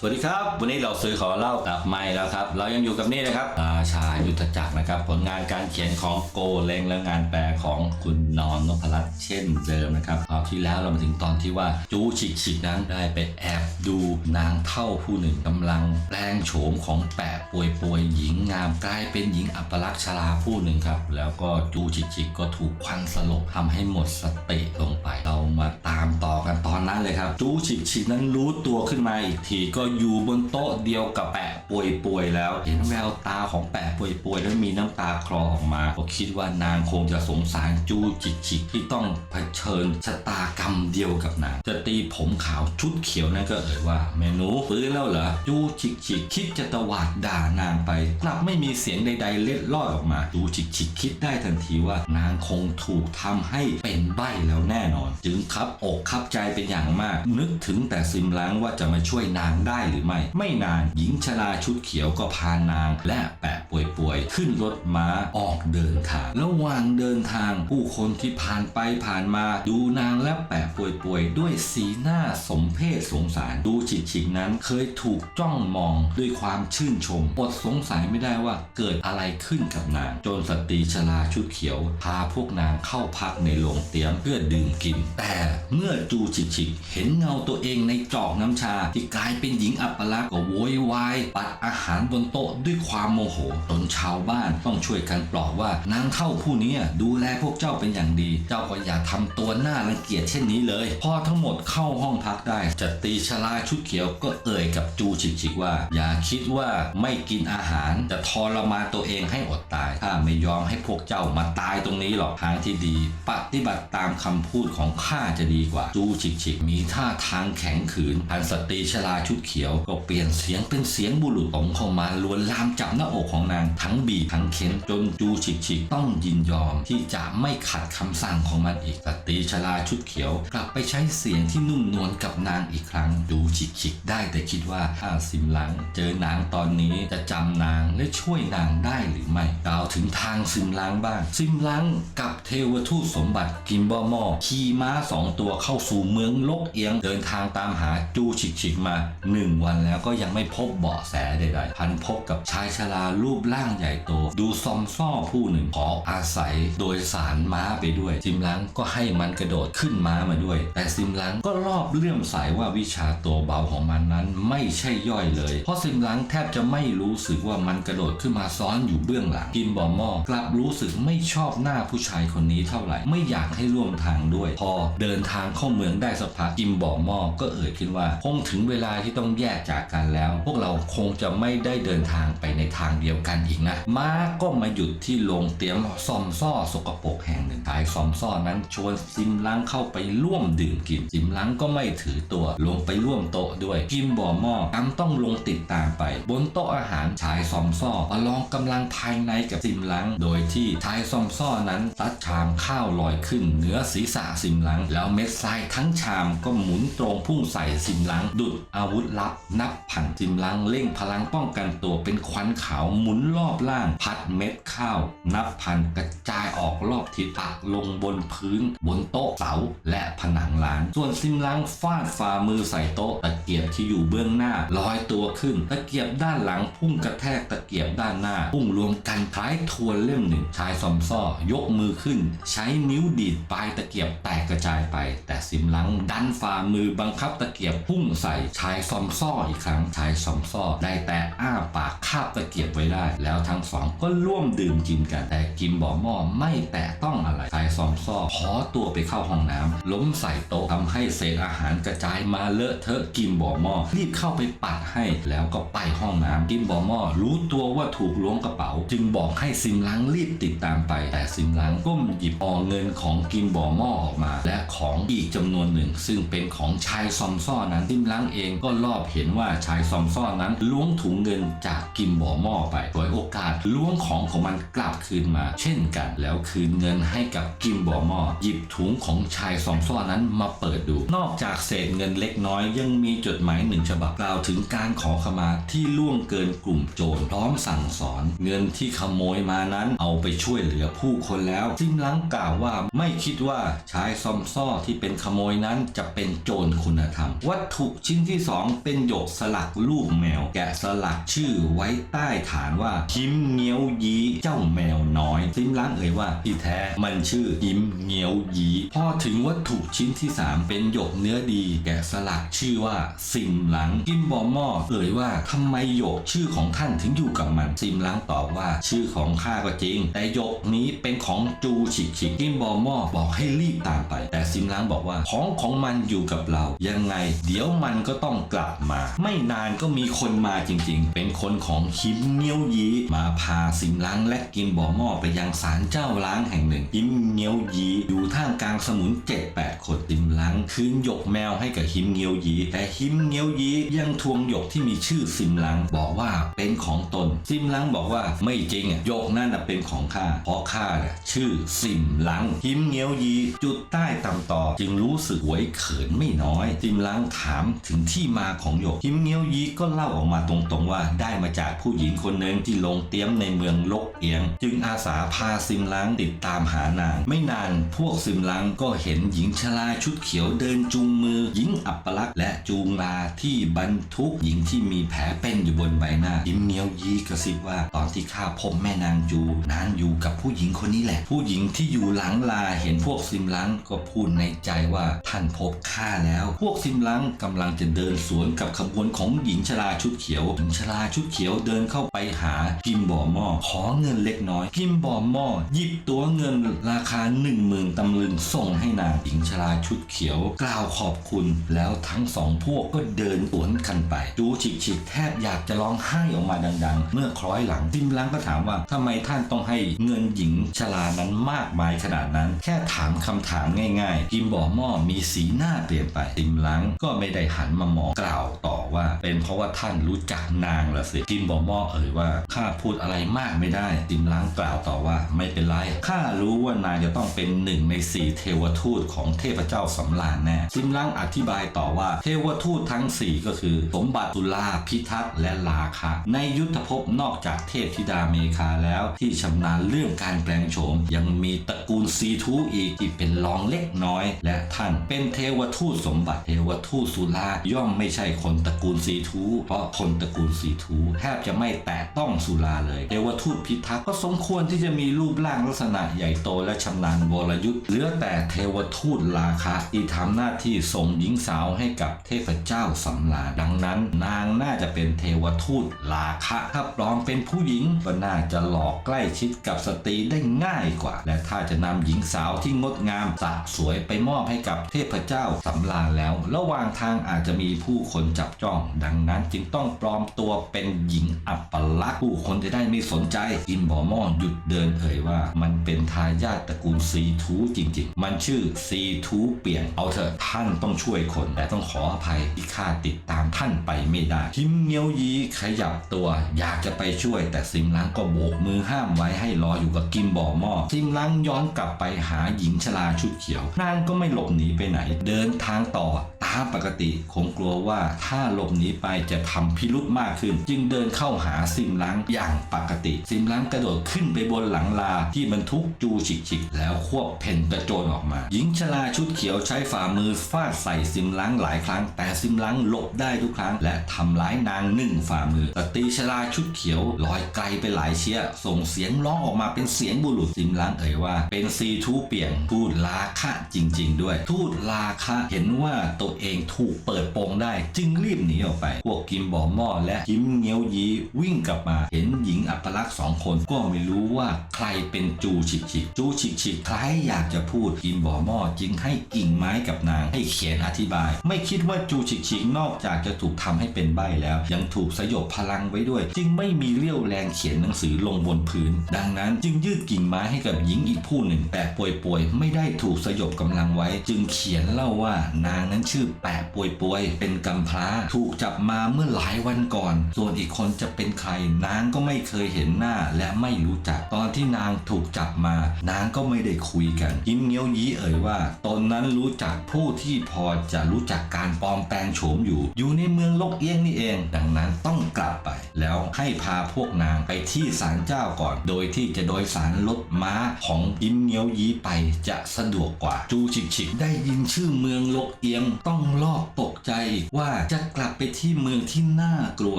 สวัสดีครับ วันนี้เราซื้อขอเล่ากับไม่แล้วครับ เรายังอยู่กับนี่นะครับราชายุทธจักรนะครับ ผลงานการเขียนของโกเลงและงานแปลของคุณนอนนพรัตน์เช่นเดิมนะครับคราวที่แล้วเรามาถึงตอนที่ว่าจูฉิกฉิกนั้นได้ไปแอบดูนางเท่าผู้หนึ่งกำลังแปลงโฉมของแปะป่วยป่วยหญิงงามกลายเป็นหญิงอัปลักษณ์ชราผู้หนึ่งครับ แล้วก็จูฉิกฉิกก็ถูกควันสลบทำให้หมดสติลงไปเรามาตามต่อกันตอนนั้นเลยครับ จูฉิกฉิกนั้นรู้ตัวขึ้นมาอีกทีก็อยู่บนโต๊ะเดียวกับแปะป่วยป่วยๆแล้ว เห็นแววตาของแปะป่วยป่วยๆแล้วมีน้ำตาคลอออกมาก็คิดว่านางคงจะสงสารจูฉิกฉิกที่ต้องเผชิญชะตากรรมเดียวกับนางจะตีผมขาวชุดเขียวนั่นก็เอ่ยว่าเมนูฟื้นแล้วเหรอจูฉิกฉิกคิดจะตวาดด่านางไป กลับไม่มีเสียงใด ๆ เล็ดลอดออกมาจูฉิกฉิกคิดได้ทันทีว่านางคงถูกทำให้เป็นใบ้แล้วแน่นอน จึงคับอกคับใจเป็นอย่างมาก นึกถึงแต่ซิมล้างว่าจะมาช่วยนางได้หรือไม่ ไม่นานหญิงชราชุดเขียวก็พานาง และแปะป่วยๆ ขึ้นรถม้าออกเดินทาง ระหว่างเดินทางผู้คนที่ผ่านไปผ่านมา ดูนางและแปะป่วยๆ ด้วยสีหน้าสมเพศสงสารดูฉิกฉิกนั้นเคยถูกจ้องมองด้วยความชื่นชมอดสงสัยไม่ได้ว่าเกิดอะไรขึ้นกับนาง จนสตรีชราชุดเขียว พาพวกนางเข้าพักในโรงเตียมเพื่อดื่มกิน แต่เมื่อจูฉิกฉิกเห็นเงาตัวเองในจอกน้ำชาที่กลายเป็นหญิงิงอัปลักษณ์ก็โวยวายปัดอาหารบนโต๊ะด้วยความโมโหจนชาวบ้านต้องช่วยกันปลอบว่านางเข้าผู้นี้ดูแลพวกเจ้าเป็นอย่างดี เจ้าก็อย่าทำตัวหน้ารังเกียจเช่นนี้เลย พอทั้งหมดเข้าห้องพักได้จตีชลาชุดเขียวก็เอ่ยกับจูฉิกฉิกว่า อย่าคิดว่าไม่กินอาหารจะทรมานตัวเองให้อดตายข้าไม่ยอมให้พวกเจ้ามาตายตรงนี้หรอกทางที่ดี ปฏิบัติตามคำพูดของข้าจะดีกว่าจูฉิกฉิกมีท่าทางแข็งขืนพันสตีชลาชุดเขียวก็เปลี่ยนเสียงเป็นเสียงบุรุษตรงเข้ามาลวนลามจับหน้าอกของนางทั้งบีบทั้งเค้นจนจูฉิกฉิกต้องยินยอมที่จะไม่ขัดคำสั่งของมันอีกสตรีชลาชุดเขียว กลับไปใช้เสียงที่นุ่มนวลกับนางอีกครั้งจูฉิกฉิกได้แต่คิดว่าถ้าซิมหลัง เจอนางตอนนี้จะจำนางและช่วยนางได้หรือไม่กล่าวถึงทางซิมล้างบ้าง ซิมล้างกับเทวทูตสมบัติกิมบอมอขี่ม้าสองตัวเข้าสู่เมืองลกเอียงเดินทางตามหาจูฉิกฉิกมาหนึ่งวันแล้วก็ยังไม่พบเบาะแสใดๆพันพบกับชายชรารูปร่างใหญ่โต ดูซอมซ่อผู้หนึ่งขออาศัยโดยสารม้าไปด้วย ซิมล้างก็ให้มันกระโดดขึ้นม้ามาด้วย แต่ซิมล้างก็รอบเลื่อมใสว่าวิชาตัวเบาของมันนั้นไม่ใช่ย่อยเลย เพราะซิมล้างแทบจะไม่รู้สึกว่ามันกระโดดขึ้นมาซ้อนอยู่เบื้องหลังกิมบอมอกลับรู้สึกไม่ชอบหน้าผู้ชายคนนี้เท่าไหร่ ไม่อยากให้ร่วมทางด้วย พอเดินทางเข้าเมืองได้สักพักกิมบอมอก็เอ่ยขึ้นว่าคงถึงเวลาที่ต้องแยกจากกันแล้ว พวกเราคงจะไม่ได้เดินทางไปในทางเดียวกันอีกนะ ม้าก็มาหยุดที่โรงเตรียมซอมซ่อสกปรกแห่งหนึ่งชายซอมซ่อนั้นชวนซิมล้างเข้าไปร่วมดื่มกินซิมล้างก็ไม่ถือตัว ลงไปร่วมโต๊ะด้วยกิมบ่อหม้อกำต้องลงติดตามไป บนโต๊ะอาหารชายซอมซ่อประลองกำลังภายในกับซิมล้างโดยที่ชายซอมซ่อนั้นตัดชามข้าวลอยขึ้นเหนือศีรษะซิมล้างแล้วเม็ดทรายทั้งชามก็หมุนตรงพุ่งใส่ซิมล้างดุดอาวุธลับนับพันซิมล้างเร่งพลังป้องกันตัวเป็นควันขาวหมุนรอบล่าง พัดเม็ดข้าว นับพันกระจายออกรอบทิศปักลงบนพื้น บนโต๊ะเสาและผนังร้าน ส่วนซิมล้างฟาดฝ่ามือใส่โต๊ะตะเกียบที่อยู่เบื้องหน้าลอยตัวขึ้น ตะเกียบด้านหลังพุ่งกระแทกตะเกียบด้านหน้า พุ่งรวมกันคล้ายทวนเล่มหนึ่งชายซอมซ่อยกมือขึ้น ใช้นิ้วดีดปลายตะเกียบแตกกระจายไป แต่ซิมลังดันฝ่ามือบังคับตะเกียบพุ่งใส่ชายซอมซ่ออีกครั้งชายซอมซ่อได้แต่อ้าปากคาบตะเกียบไว้ได้ แล้วทั้งสองก็ร่วมดื่มกินกัน แต่กิมบอหม้อไม่แตะต้องอะไรชายซอมซ่อขอตัวไปเข้าห้องน้ำล้มใส่โต๊ะทำให้เศษอาหารกระจายมาเลอะเทอะกิมบอหม้อรีบเข้าไปปัดให้ แล้วก็ไปห้องน้ำกิมบอหม้อรู้ตัวว่าถูกล้วงกระเป๋า จึงบอกให้ซิมลังรีบติดตามไป แต่ซิมลังก้มหยิบเอเงินของกิมบอหม้อออกมา และของอีกจำนวนหนึ่ง ซึ่งเป็นของชายซอมซ่อนั้นซิมลังเองก็รอบเห็นว่าชายซอมซ่อนนั้นล้วงถุงเงินจากกิมบอหม้อไปโดยโอกาสล้วงของของมันกลับคืนมา เช่นกันแล้วคืนเงินให้กับกิมบอร์มอหยิบถุงของชายสองซ่อนนั้นมาเปิดดู นอกจากเศษเงินเล็กน้อยยังมีจดหมายหนึ่งฉบับกล่าวถึงการขอขมาที่ล่วงเกินกลุ่มโจรพร้อมสั่งสอน เงินที่ขโมยมานั้นเอาไปช่วยเหลือผู้คนแล้วซิมลังกล่าวว่าไม่คิดว่าชายซอมซ่อที่เป็นขโมยนั้นจะเป็นโจรคุณธรรม วัตถุชิ้นที่สองเป็นหยกสลักรูปแมว แกะสลักชื่อไว้ใต้ฐานว่าหิมเงี้ยวยีเจ้าแมวน้อยซิมลังเอ่ยว่าที่แท้มันชื่อหิมเงี้ยวยีพอถึงวัตถุชิ้นที่สามเป็นหยกเนื้อดี แกะสลักชื่อว่าซิมหลังกิมบอมอเอ่ยว่าทำไมหยกชื่อของท่านถึงอยู่กับมันซิมหลังตอบว่าชื่อของข้าก็จริง แต่หยกนี้เป็นของจูฉิกฉิกกิมบอมอบอกให้รีบตามไป แต่ซิมหลังบอกว่าของของมันอยู่กับเรา ยังไง เดี๋ยวมันก็ต้องกลับมา ไม่นานก็มีคนมาจริงๆ เป็นคนของฮิมเงียวยีมาพาซิมหลังและกิมบอหม้อไปยังศาลเจ้าล้างแห่งหนึ่งฮิมเงียวยีอยู่ท่ามกลางสมุนเจ็ดแปดคนซิมหลังคืนหยกแมวให้กับฮิมเงียวยีแต่ฮิมเงียวยียังทวงหยกที่มีชื่อซิมหลังบอกว่าเป็นของตนซิมหลังบอกว่าไม่จริงอะหยกนั่นเป็นของข้าเพราะข้าน่ะชื่อซิมหลังฮิมเงียวยีจุดใต้ตำต่อ จึงรู้สึกหวยเขินไม่น้อยซิมหลังถามถึงที่มาของหยกฮิมเงียวยีก็เล่าออกมาตรงๆว่าได้มาจากผู้หญิงคนหนึ่งที่ลงเตี้ยมในเมืองลกเอียง จึงอาสาพาซิมลังติดตามหานาง ไม่นานพวกซิมลังก็เห็นหญิงชราชุดเขียวเดินจูงมือ หญิงอัปลักษณ์และจูงลาที่บรรทุกหญิงที่มีแผลเป็นอยู่บนใบหน้าฮิมเงียวยีกระซิบว่าตอนที่ข้าพบแม่นางจูนางอยู่กับผู้หญิงคนนี้แหละ ผู้หญิงที่อยู่หลังลาเห็นพวกซิมลังก็พูดในใจว่าท่านพบข้าแล้ว พวกซิมลังกำลังจะเดินสวนกับขบวนของหญิงชราชุดเขียว หญิงชราชุดเขียวเดินเข้าไปหากิมบอมอขอเงินเล็กน้อยกิมบอมอหยิบตัวเงินราคา1 0,000ตำลึงส่งให้นางหญิงชราชุดเขียว กล่าวขอบคุณ แล้วทั้งสองพวกก็เดินสวนกันไป จูฉิกฉิกแทบอยากจะร้องไห้ออกมาดัง ๆ เมื่อคล้อยหลังซิมลังก็ถามว่าทำไมท่านต้องให้เงินหญิงชรานั้นมากมายขนาดนั้น แค่ถามคำถามง่ายๆกิมบอมอมีสีหน้าเปลี่ยนไปซิมลังก็ไม่ได้หันมามองกล่าวต่อว่า เป็นเพราะว่าท่านรู้จักนางละสิกิมบอมอเอ่ยว่าข้าพูดอะไรมากไม่ได้ซิมหลังกล่าวต่อว่าไม่เป็นไรข้ารู้ว่านางจะต้องเป็นหนึ่งในสี่เทวทูตของเทพเจ้าสำราญแน่ซิมหลังอธิบายต่อว่า เทวทูตทั้งสี่ก็คือสมบัติตุลาพิทักษ์และลาคะในยุทธภพนอกจากเทพธิดาเมคาแล้ว ที่ชำนาญเรื่องการแปลงโฉม ยังมีตระกูลซีทูอีกที่เป็นรองเล็กน้อย และท่านเป็นเทวทูตสมบัติเทวทูตสุราย่อมไม่ใช่คนตระกูลซีทูเพราะคนตระกูลซีทูแทบจะไม่แตะต้องสุราเลยเทวทูตพิทักษ์ก็สมควรที่จะมีรูปร่างลักษณะใหญ่โตและชำนาญวรยุทธ์เหลือแต่เทวทูตราคะที่ทำหน้าที่ส่งหญิงสาวให้กับเทพเจ้าสำราญดังนั้น นางน่าจะเป็นเทวทูตราคะถ้าปลอมเป็นผู้หญิงก็น่าจะหลอกใกล้ชิดกับสตรีได้ง่ายกว่า และถ้าจะนำหญิงสาวที่งดงามสะสวยไปมอบให้กับเทพเจ้าสำราญแล้ว ระหว่างทางอาจจะมีผู้คนจับจ้อง ดังนั้นจึงต้องปลอมตัวเป็นหญิงอัปลักษณ์ผู้คนจะได้ไม่สนใจกินบอมอหยุดเดินเอยว่า มันเป็นทายาทตระกูลซีทูจริง ๆ มันชื่อซีทูเปลี่ยนเอาเถอะท่านต้องช่วยคนแต่ต้องขออภัยที่ข้าติดตามท่านไปไม่ได้ทิมเงียวยีขยับตัว อยากจะไปช่วย แต่ซิมลังก็โบกมือห้ามไว้ให้รออยู่กับกิมบอมอซิมลังย้อนกลับไปหาหญิงชราชุดเขียวนางก็ไม่หลบหนีไปไหน เดินทางต่อตามปกติคงกลัวว่าถ้าหลบหนีไปจะทำพิรุธมากขึ้น จึงเดินเข้าหาซิมลังอย่างปกติ ซิมลังกระโดดขึ้นไปบนหลังลาที่บรรทุกจูฉิกๆ แล้วควบเพนกระโจนออกมา หญิงชราชุดเขียวใช้ฝ่ามือฟาดใส่ซิมลังหลายครั้ง แต่ซิมลังหลบได้ทุกครั้ง และทำร้ายนางหนึ่งฝ่ามือสตรีชราชุดเขียวลอยไกลไปหลายเชี่ยส่งเสียงร้องออกมาเป็นเสียงบุรุษซิมลังเอ่ยว่า เป็นซีทูเปียงทูตลาคะจริง ๆ ด้วย ทูตลาคะเห็นว่าตัวเองถูกเปิดโปงได้จึงรีบหนีออกไป พวกกิมบอมอและกิมเงียวยีวิ่งกลับมาเห็นหญิงอัปลักษณ์สองคนก็ไม่รู้ว่าใครเป็นจูฉิกฉิกจูฉิกฉิกใครอยากจะพูดกิมบอมอจึงให้กิ่งไม้กับนางให้เขียนอธิบาย ไม่คิดว่าจูฉิกฉิกนอกจากจะถูกทำให้เป็นใบแล้ว ยังถูกสยบพลังไว้ด้วย จึงไม่มีเรี่ยวแรงเขียนหนังสือลงบนพื้น ดังนั้นจึงยืดกิ่งไม้ให้กับหญิงอีกผู้หนึ่ง แต่ป่วยๆไม่ได้ถูกสยบกำลังไว้ จึงเขียนเล่าว่านางนั้นชื่อแปะป่วยๆเป็นกำพร้า ถูกจับมาเมื่อหลายวันก่อน ส่วนอีกคนจะเป็นใคร นางก็ไม่เคยเห็นหน้าและไม่รู้จัก ตอนที่นางถูกจับมา นางก็ไม่ได้คุยกัน ยิ้มเงี้ยวยี้เอ่ยว่า ตนนั้นรู้จักผู้ที่พอจะรู้จักการปลอมแปลงโฉมอยู่ อยู่ในเมืองลกเอี้ยงนี่เอง ดังนั้นต้องกลับไป แล้วให้พาพวกนางไปที่ศาลเจ้าก่อน โดยที่จะโดยสารรถม้าของยิ้มเงี้ยวยี้ไปจะสะดวกกว่า จูฉิกฉิกได้ยินชื่อเมืองลกเอียงต้องลอกตกใจว่าจะกลับไปที่เมืองที่น่ากลัว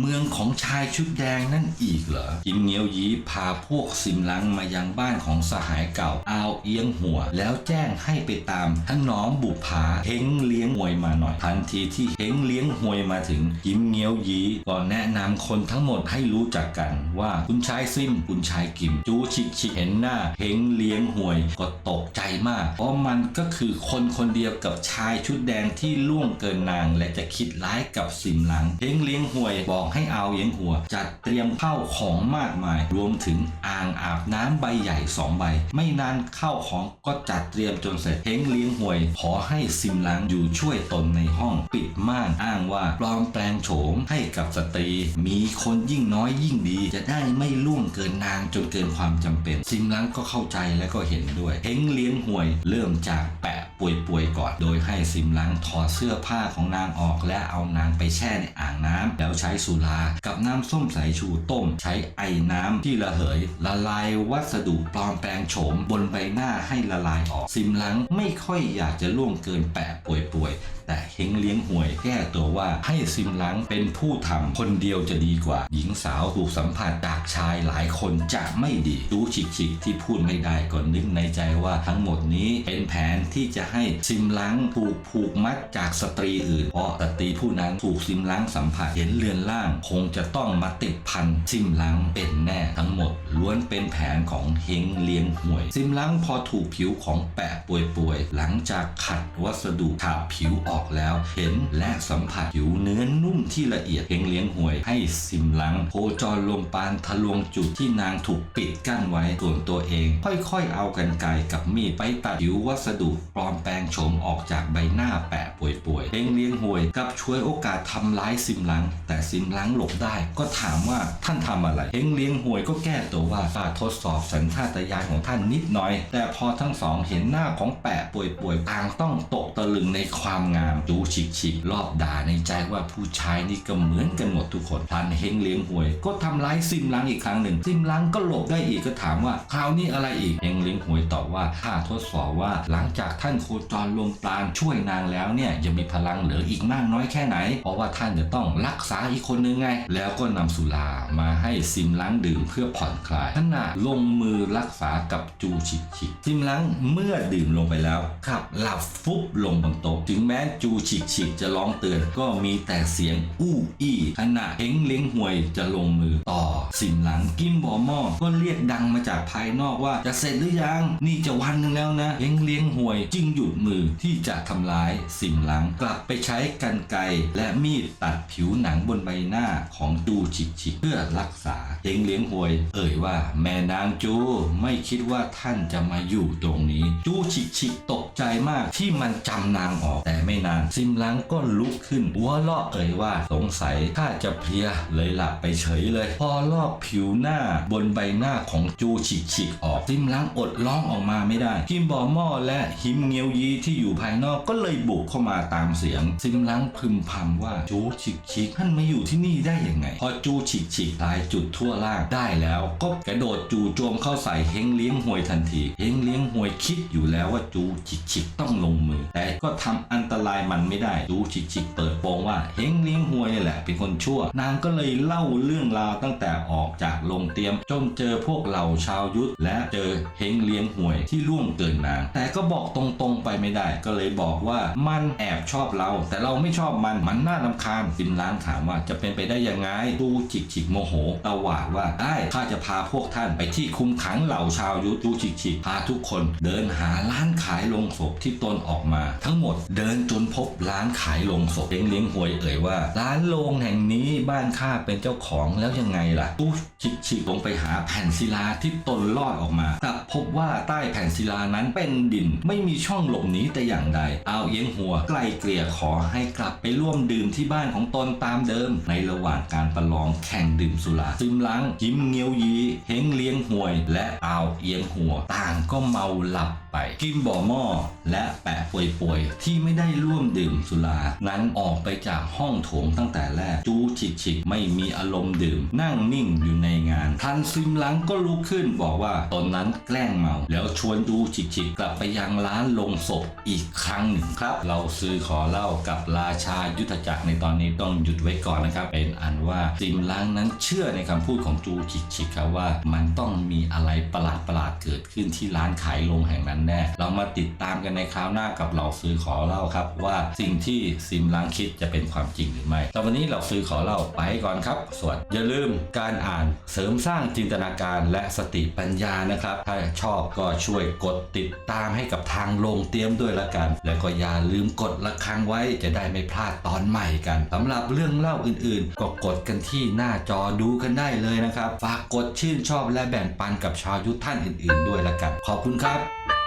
เมืองของชายชุดแดงนั่นอีกเหรอยิมเงี้ยวยีพาพวกซิมลังมายังบ้านของสหายเก่าอาวเอียงหัว แล้วแจ้งให้ไปตามท่านน้อมบุภาเฮงเลี้ยงหวยมาหน่อย ทันทีที่เฮงเลี้ยงหวยมาถึงยิมเงี้ยวยีก็แนะนำคนทั้งหมดให้รู้จักกันว่าคุณชายซิมคุณชายกิม จูชิกชิกเห็นหน้าเฮงเลี้ยงหวยก็ตกใจมาก เพราะมันก็คือคนคนเดียวกับชายชุดแดงที่ล่วงเกินนางและจะคิดร้ายกับสิมหลังเฮงเลี้ยงห่วยบอกให้เอาเยียงหัว จัดเตรียมข้าวของมากมาย รวมถึงอ่างอาบน้ำใบใหญ่สองใบ ไม่นานข้าวของก็จัดเตรียมจนเสร็จเฮงเลี้ยงห่วย ขอให้ซิมหลังอยู่ช่วยตนในห้องปิดม่านอ้างว่าปลอมแปลงโฉมให้กับสตรี มีคนยิ่งน้อยยิ่งดี จะได้ไม่ล่วงเกินนางจนเกินความจำเป็นซิมหลังก็เข้าใจและก็เห็นด้วยเฮงเลี้ยงห่วย เริ่มจากแปะ ป่วยๆก่อน โดยให้ซิมหลังถอดเสื้อผ้าของนางออก และเอานางไปแช่ในอ่างน้ำแล้วใช้สุรากับน้ำส้มสายชูต้ม ใช้ไอ้น้ำที่ระเหย ละลายวัสดุปลอมแปลงโฉมบนใบหน้าให้ละลายออก ซิมหลังไม่ค่อยอยากจะล่วงเกินแปะป่วยๆ แต่เฮงเลี้ยงหวยแก้ตัวว่าให้ซิมลังเป็นผู้ทำคนเดียวจะดีกว่า หญิงสาวถูกสัมผัสจากชายหลายคนจะไม่ดีดูฉิกๆ ที่พูดไม่ได้ก็นึกในใจว่าทั้งหมดนี้เป็นแผนที่จะให้ซิมลังถูกผูกมัดจากสตรีอื่น เพราะสตรีผู้นั้นถูกซิมลังสัมผัสเห็นเรือนร่าง คงจะต้องมาติดพันซิมลังเป็นแน่ทั้งหมด ล้วนเป็นแผนของเฮงเลี้ยงหวย ซิมลังพอถูกผิวของแปะป่วยๆหลังจากขัดวัสดุฉาผิวออกแล้ว เห็นและสัมผัสผิวเนื้อนุ่มที่ละเอียดเฮงเลี้ยงหวยให้ซิมหลังโคจรลมปานทะลวงจุดที่นางถูกปิดกั้นไว้ส่วนตัวเอง ค่อยๆเอากันไกรกับมีดไปตัดผิววัสดุปลอมแปลงโฉมออกจากใบหน้าแปะป่วยๆเฮงเลี้ยงหวยกับช่วยโอกาสทำร้ายซิมหลัง แต่ซิมหลังหลบได้ ก็ถามว่าท่านทำอะไรเฮงเลี้ยงหวยก็แก้ตัวว่าข้าทดสอบสัญชาตญาณของท่านนิดหน่อย แต่พอทั้งสองเห็นหน้าของแปะป่วยๆต่างต้องตกตะลึงในความงามจูฉิกฉิกรอบด่าในใจว่าผู้ชายนี่ก็เหมือนกันหมดทุกคนท่านเฮงเลี้ยงหวย ก็ทำร้ายซิมลังอีกครั้งหนึ่ง ซิมลังก็หลบได้อีกก็ถามว่าคราวนี้อะไรอีกเฮงเลี้ยงหวยตอบว่าข้าทดสอบว่า หลังจากท่านโคจรลมปราณช่วยนางแล้วเนี่ยยังมีพลังเหลืออีกมากน้อยแค่ไหน เพราะว่าท่านจะต้องรักษาอีกคนนึงไง แล้วก็นำสุรามาให้ซิมหลังดื่มเพื่อผ่อนคลายขณะลงมือรักษากับจูฉิกฉิกซิมหลังเมื่อดื่มลงไปแล้วขับหลับฟุบลงบนโต๊ะถึงแม้จูฉิกฉิกจะร้องเตือน ก็มีแต่เสียงอู้อี้ขณะเฮงเล้งหวยจะลงมือต่อซิมหลังกิมบอม้อก็เรียกดังมาจากภายนอกว่าจะเสร็จหรือยัง นี่จะวันหนึ่งแล้วนะเฮงเลี้ยงหวย จึงหยุดมือที่จะทำร้ายซิมหลังกลับไปใช้กันไกรและมีดตัดผิวหนังบนใบหน้าของจูฉิกฉิกเพื่อรักษา เฮงเลี้ยงหวย เอ่ยว่า แม่นางจูไม่คิดว่าท่านจะมาอยู่ตรงนี้ จูฉิกฉิกตกใจมากที่มันจำนางออกแต่ไม่นานซิมลังก็ลุกขึ้นหัวเราะเอ่ยว่าสงสัยข้าจะเพลียเลยหลับไปเฉยเลย พอลอกผิวหน้าบนใบหน้าของจูฉิกฉิกออกซิมลังอดร้องออกมาไม่ได้คิมบอหม้อและหิมเงียวยีที่อยู่ภายนอกก็เลยบุกเข้ามาตามเสียง ซิมลังพึมพำว่าจูฉิกฉิกท่านมาอยู่ที่นี่ได้ยังไง พอจูฉิกฉิกตายจุดทั่วล่างได้แล้วก็กระโดดจู่โจมเข้าใส่เฮงเลี้ยงหวยทันทีเฮงเลี้ยงหวยคิดอยู่แล้วว่าจูฉิกฉิกต้องลงมือ แต่ก็ทำอันตรายมันไม่ได้จูฉิกฉิกเปิดโปงว่าเฮงเลี้ยงหวยนี่แหละเป็นคนชั่ว นางก็เลยเล่าเรื่องราวตั้งแต่ออกจากโรงเตรียมจนเจอพวกเหล่าชาวยุทธและเจอเฮงเลี้ยงหวยที่ล่วงเกินนางแต่ก็บอกตรงๆไปไม่ได้ ก็เลยบอกว่ามันแอบชอบเรา แต่เราไม่ชอบมันมันน่ารำคาญซิมล้านถามว่าจะเป็นไปได้ยังไงจูฉิกฉิกโมโหตะวาดว่าได้ข้าจะพาพวกท่านไปที่คุมขังเหล่าชาวยุทธจูฉิกฉิพาทุกคน เดินหาร้านขายโลงศพที่ตนออกมา ทั้งหมดเดินจนพบร้านขายโลงศพเลี้ยงเลี้ยงหวยเอ่ยว่า ร้านโลงแห่งนี้บ้านข้าเป็นเจ้าของแล้วยังไงล่ะจูฉิกฉิลงไปหาแผ่นศิลาที่ตนลอดออกมากลับพบว่าใต้แผ่นศิลานั้นเป็นดินไม่มีช่องหลบหนีแต่อย่างใดเอาเอียงหัวไกลเกลี่ยขอให้กลับไปร่วมดื่มที่บ้านของตนตามเดิม ในระหว่างการประลองแข่งดื่มสุราซึมล้างจิมเงียวยีเฮงเลี้ยงหวย และอาวเอียงหัว ต่างก็เมาหลับไป กิมบ่อหม้อและแปะป่วยๆที่ไม่ได้ร่วมดื่มสุรา นั้นออกไปจากห้องโถงตั้งแต่แรก จูฉิกฉิกไม่มีอารมณ์ดื่ม นั่งนิ่งอยู่ในงาน ทันซิมหลังก็ลุกขึ้นบอกว่าตอนนั้นแกล้งเมา แล้วชวนจูฉิกฉิกกลับไปยังร้านลงศพอีกครั้งหนึ่งครับ เราซื้อขอเล่ากับราชายุทธจักรในตอนนี้ต้องหยุดไว้ก่อนนะครับ เป็นอันว่าซิมหลังนั้นเชื่อในคำพูดของจูฉิกฉิครับว่า มันต้องมีอะไรประหลาดประหลาดๆเกิดขึ้นที่ร้านขายลงแห่งนั้นแน่ เรามาติดตามกันในคราวหน้ากับเราซื้อขอเล่าครับ ว่าสิ่งที่ซิมหลังคิดจะเป็นความจริงหรือไม่แต่วันนี้เราซื้อขอเล่าไปก่อนครับสวัสดีอย่าลืมการอ่านเสริมสร้างจินตนาการและสติปัญญานะครับ ถ้าชอบก็ช่วยกดติดตามให้กับทางลงเตรียมด้วยละกัน แล้วก็อย่าลืมกดระฆังไว้จะได้ไม่พลาดตอนใหม่กันสำหรับเรื่องเล่าอื่นๆ ก็กดกันที่หน้าจอดูกันได้เลยเลยนะครับ ฝากกดชื่นชอบและแบ่งปันกับชาวยุทธท่านอื่น ๆ ด้วยละกัน ขอบคุณครับ